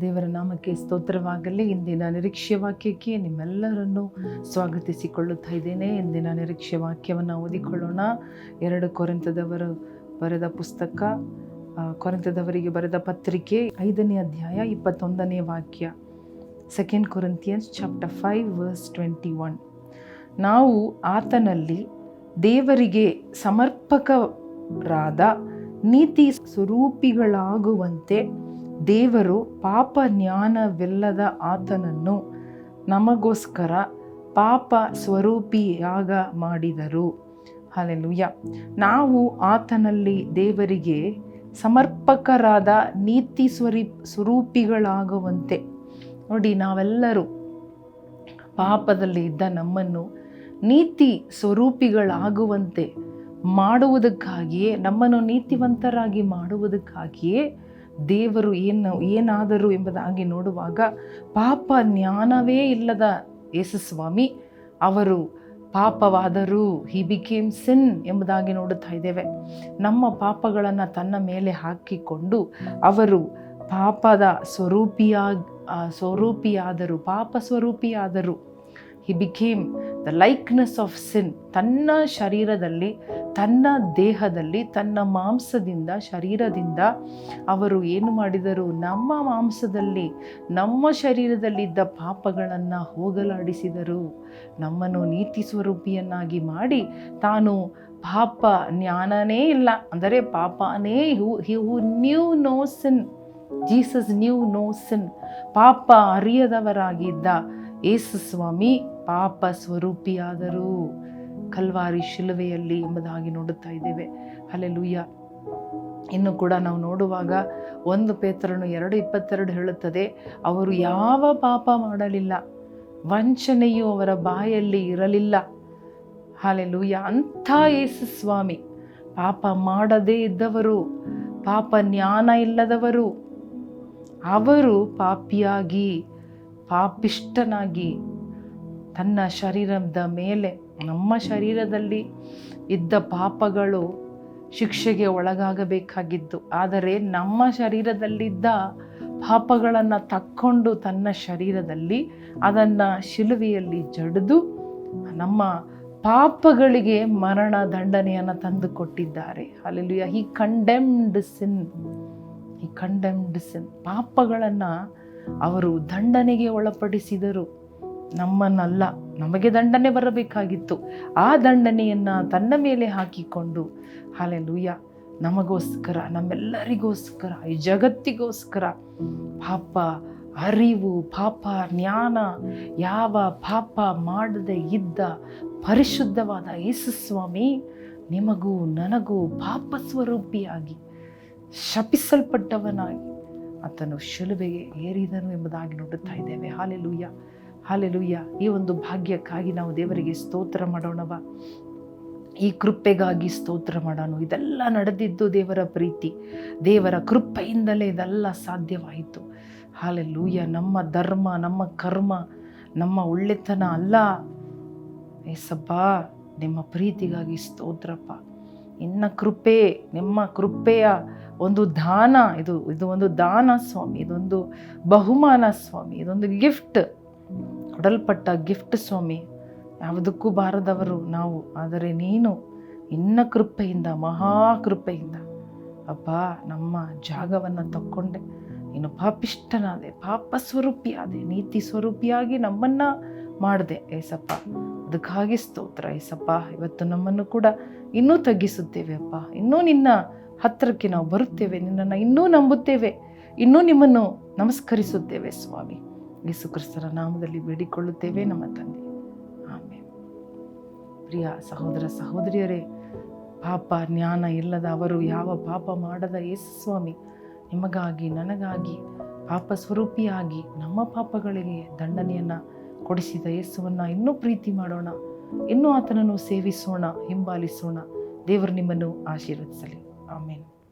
ದೇವರ ನಾಮಕ್ಕೆ ಸ್ತೋತ್ರವಾಗಲಿ. ಇಂದಿನ ನಿರೀಕ್ಷೆ ವಾಕ್ಯಕ್ಕೆ ನಿಮ್ಮೆಲ್ಲರನ್ನು ಸ್ವಾಗತಿಸಿಕೊಳ್ಳುತ್ತಾ ಇದ್ದೇನೆ. ಇಂದಿನ ನಿರೀಕ್ಷೆ ವಾಕ್ಯವನ್ನು ಓದಿಕೊಳ್ಳೋಣ. ಎರಡು ಕೊರೆಂತದವರು ಬರೆದ ಪುಸ್ತಕ ಕೊರೆಂತದವರಿಗೆ ಬರೆದ ಪತ್ರಿಕೆ, ಐದನೇ ಅಧ್ಯಾಯ, ಇಪ್ಪತ್ತೊಂದನೇ ವಾಕ್ಯ second Corinthians chapter five verse twenty one ನಾವು ಆತನಲ್ಲಿ ದೇವರಿಗೆ ಸಮರ್ಪಕರಾದ ನೀತಿ ಸ್ವರೂಪಿಗಳಾಗುವಂತೆ ದೇವರು ಪಾಪ ಜ್ಞಾನವಿಲ್ಲದ ಆತನನ್ನು ನಮಗೋಸ್ಕರ ಪಾಪ ಸ್ವರೂಪಿಯಾಗ ಮಾಡಿದರು. ಅಲೆಲುಯ್ಯ ನಾವು ಆತನಲ್ಲಿ ದೇವರಿಗೆ ಸಮರ್ಪಕರಾದ ನೀತಿ ಸ್ವರಿ, ಸ್ವರೂಪಿಗಳಾಗುವಂತೆ. ನೋಡಿ, ನಾವೆಲ್ಲರೂ ಪಾಪದಲ್ಲಿ ಇದ್ದ ನಮ್ಮನ್ನು ನೀತಿ ಸ್ವರೂಪಿಗಳಾಗುವಂತೆ ಮಾಡುವುದಕ್ಕಾಗಿಯೇ, ನಮ್ಮನ್ನು ನೀತಿವಂತರಾಗಿ ಮಾಡುವುದಕ್ಕಾಗಿಯೇ ದೇವರು ಏನು ಏನಾದರೂ ಎಂಬುದಾಗಿ ನೋಡುವಾಗ ಪಾಪ ಜ್ಞಾನವೇ ಇಲ್ಲದ ಯೇಸುಸ್ವಾಮಿ ಅವರು ಪಾಪವಾದರೂ ಹಿ ಬಿಕೇಮ್ ಸಿನ್ ಎಂಬುದಾಗಿ ನೋಡುತ್ತಾ ಇದ್ದೇವೆ. ನಮ್ಮ ಪಾಪಗಳನ್ನು ತನ್ನ ಮೇಲೆ ಹಾಕಿಕೊಂಡು ಅವರು ಪಾಪದ ಸ್ವರೂಪಿಯ ಸ್ವರೂಪಿಯಾದರೂ ಸ್ವರೂಪಿಯಾದರು, ಪಾಪ ಸ್ವರೂಪಿಯಾದರು. He became the likeness of sin ತನ್ನ ಶರೀರದಲ್ಲಿ, ತನ್ನ ದೇಹದಲ್ಲಿ, ತನ್ನ ಮಾಂಸದಿಂದ, ಶರೀರದಿಂದ ಅವರು ಏನು ಮಾಡಿದರು? ನಮ್ಮ ಮಾಂಸದಲ್ಲಿ, ನಮ್ಮ ಶರೀರದಲ್ಲಿದ್ದ ಪಾಪಗಳನ್ನು ಹೋಗಲಾಡಿಸಿದರು. ನಮ್ಮನ್ನು ನೀತಿ ಸ್ವರೂಪಿಯನ್ನಾಗಿ ಮಾಡಿ ತಾನು ಪಾಪ ಜ್ಞಾನನೇ ಇಲ್ಲ. ಅಂದರೆ ಪಾಪನೇ who who knew no sin Jesus knew no sin ಪಾಪ ಅರಿಯದವರಾಗಿದ್ದ ಯೇಸು ಸ್ವಾಮಿ ಪಾಪ ಸ್ವರೂಪಿಯಾದರೂ ಕಲ್ವಾರಿ ಶಿಲುವೆಯಲ್ಲಿ ಎಂಬುದಾಗಿ ನೋಡುತ್ತಾ ಇದ್ದೇವೆ. ಅಲ್ಲೆಲುಯ್ಯ ಇನ್ನು ಕೂಡ ನಾವು ನೋಡುವಾಗ ಒಂದು ಪೇತ್ರನು ಎರಡು ಇಪ್ಪತ್ತೆರಡು ಹೇಳುತ್ತದೆ, ಅವರು ಯಾವ ಪಾಪ ಮಾಡಲಿಲ್ಲ, ವಂಚನೆಯು ಅವರ ಬಾಯಲ್ಲಿ ಇರಲಿಲ್ಲ. ಹಾಲೆಲೂಯ ಅಂಥ ಯೇಸು ಸ್ವಾಮಿ, ಪಾಪ ಮಾಡದೇ ಇದ್ದವರು, ಪಾಪ ಜ್ಞಾನ ಇಲ್ಲದವರು, ಅವರು ಪಾಪಿಯಾಗಿ ಪಾಪಿಷ್ಟನಾಗಿ ತನ್ನ ಶರೀರದ ಮೇಲೆ, ನಮ್ಮ ಶರೀರದಲ್ಲಿ ಇದ್ದ ಪಾಪಗಳು ಶಿಕ್ಷೆಗೆ ಒಳಗಾಗಬೇಕಾಗಿತ್ತು ಆದರೆ ನಮ್ಮ ಶರೀರದಲ್ಲಿದ್ದ ಪಾಪಗಳನ್ನು ತಕ್ಕೊಂಡು ತನ್ನ ಶರೀರದಲ್ಲಿ ಅದನ್ನು ಶಿಲುವೆಯಲ್ಲಿ ಜಡಿದು ನಮ್ಮ ಪಾಪಗಳಿಗೆ ಮರಣ ದಂಡನೆಯನ್ನು ತಂದು ಕೊಟ್ಟಿದ್ದಾರೆ ಅಲ್ಲಿ ಹಿ ಕಂಡೆಮ್ಡ್ ಸಿನ್ ಈ ಕಂಡೆಮ್ಡ್ ಸಿನ್ ಪಾಪಗಳನ್ನು ಅವರು ದಂಡನೆಗೆ ಒಳಪಡಿಸಿದರು. ನಮ್ಮನ್ನಲ್ಲ ನಮಗೆ ದಂಡನೆ ಬರಬೇಕಾಗಿತ್ತು. ಆ ದಂಡನೆಯನ್ನು ತನ್ನ ಮೇಲೆ ಹಾಕಿಕೊಂಡು, ಹಾಲೆಲೂಯ, ನಮಗೋಸ್ಕರ, ನಮ್ಮೆಲ್ಲರಿಗೋಸ್ಕರ, ಈ ಜಗತ್ತಿಗೋಸ್ಕರ, ಪಾಪ ಅರಿವು, ಪಾಪ ಜ್ಞಾನ, ಯಾವ ಪಾಪ ಮಾಡದೆ ಇದ್ದ ಪರಿಶುದ್ಧವಾದ ಯೇಸುಸ್ವಾಮಿ ನಿಮಗೂ ನನಗೂ ಪಾಪ ಸ್ವರೂಪಿಯಾಗಿ ಶಪಿಸಲ್ಪಟ್ಟವನಾಗಿ ಆತನು ಶಿಲುಬೆಗೆ ಏರಿದನು ಎಂಬುದಾಗಿ ನೋಡುತ್ತಾ ಇದ್ದೇವೆ. Hallelujah hallelujah. ಈ ಒಂದು ಭಾಗ್ಯಕ್ಕಾಗಿ ನಾವು ದೇವರಿಗೆ ಸ್ತೋತ್ರ ಮಾಡೋಣವ. ಈ ಕೃಪೆಗಾಗಿ ಸ್ತೋತ್ರ ಮಾಡೋಣ. ಇದೆಲ್ಲ ನಡೆದಿದ್ದು ದೇವರ ಪ್ರೀತಿ. ದೇವರ ಕೃಪೆಯಿಂದಲೇ ಇದೆಲ್ಲ ಸಾಧ್ಯವಾಯಿತು. ಹಾಲೆಲೂಯ್ಯ. ನಮ್ಮ ಧರ್ಮ, ನಮ್ಮ ಕರ್ಮ, ನಮ್ಮ ಒಳ್ಳೆತನ ಅಲ್ಲ. ಏಸಪ್ಪ, ನಿಮ್ಮ ಪ್ರೀತಿಗಾಗಿ ಸ್ತೋತ್ರಪ್ಪ. ಇನ್ನ ಕೃಪೆ, ನಿಮ್ಮ ಕೃಪೆಯ ಒಂದು ದಾನ. ಇದು ಇದು ಒಂದು ದಾನ ಸ್ವಾಮಿ. ಇದೊಂದು ಬಹುಮಾನ ಸ್ವಾಮಿ. ಇದೊಂದು ಗಿಫ್ಟ್. ಕೊಡಲ್ಪಟ್ಟ ಗಿಫ್ಟ್ ಸ್ವಾಮಿ. ಯಾವುದಕ್ಕೂ ಬಾರದವರು ನಾವು. ಆದರೆ ನೀನು ಇನ್ನ ಕೃಪೆಯಿಂದ, ಮಹಾ ಕೃಪೆಯಿಂದ ಅಪ್ಪ ನಮ್ಮ ಜಾಗವನ್ನು ತಕ್ಕೊಂಡೆ. ನೀನು ಪಾಪಿಷ್ಟನಾದೆ ಪಾಪ ಸ್ವರೂಪಿಯಾದೆ ನೀತಿ ಸ್ವರೂಪಿಯಾಗಿ ನಮ್ಮನ್ನ ಮಾಡಿದೆ ಏಸಪ್ಪ. ಅದಕ್ಕಾಗಿ ಸ್ತೋತ್ರ ಏಸಪ್ಪ. ಇವತ್ತು ನಮ್ಮನ್ನು ಕೂಡ ಇನ್ನೂ ತಗ್ಗಿಸುತ್ತೇವೆ ಅಪ್ಪ ಇನ್ನೂ ನಿನ್ನ ಹತ್ತಿರಕ್ಕೆ ನಾವು ಬರುತ್ತೇವೆ. ನಿನ್ನನ್ನು ಇನ್ನೂ ನಂಬುತ್ತೇವೆ. ಇನ್ನೂ ನಿಮ್ಮನ್ನು ನಮಸ್ಕರಿಸುತ್ತೇವೆ ಸ್ವಾಮಿ. ಯೇಸು ಕ್ರಿಸ್ತರ ನಾಮದಲ್ಲಿ ಬೇಡಿಕೊಳ್ಳುತ್ತೇವೆ ನಮ್ಮ ತಂದೆ. ಆಮೇಲೆ ಪ್ರಿಯ ಸಹೋದರ ಸಹೋದರಿಯರೇ ಪಾಪ ಜ್ಞಾನ ಇಲ್ಲದ ಅವರು ಯಾವ ಪಾಪ ಮಾಡದ ಯೇಸು ಸ್ವಾಮಿ ನಿಮಗಾಗಿ ನನಗಾಗಿ ಪಾಪ ಸ್ವರೂಪಿಯಾಗಿ ನಮ್ಮ ಪಾಪಗಳಿಗೆ ದಂಡನೆಯನ್ನು ಕೊಡಿಸಿದ ಯೇಸುವನ್ನು ಇನ್ನೂ ಪ್ರೀತಿ ಮಾಡೋಣ ಇನ್ನೂ ಆತನನ್ನು ಸೇವಿಸೋಣ ಹಿಂಬಾಲಿಸೋಣ. ದೇವರು ನಿಮ್ಮನ್ನು ಆಶೀರ್ವದಿಸಲಿ. ಆಮೇಲೆ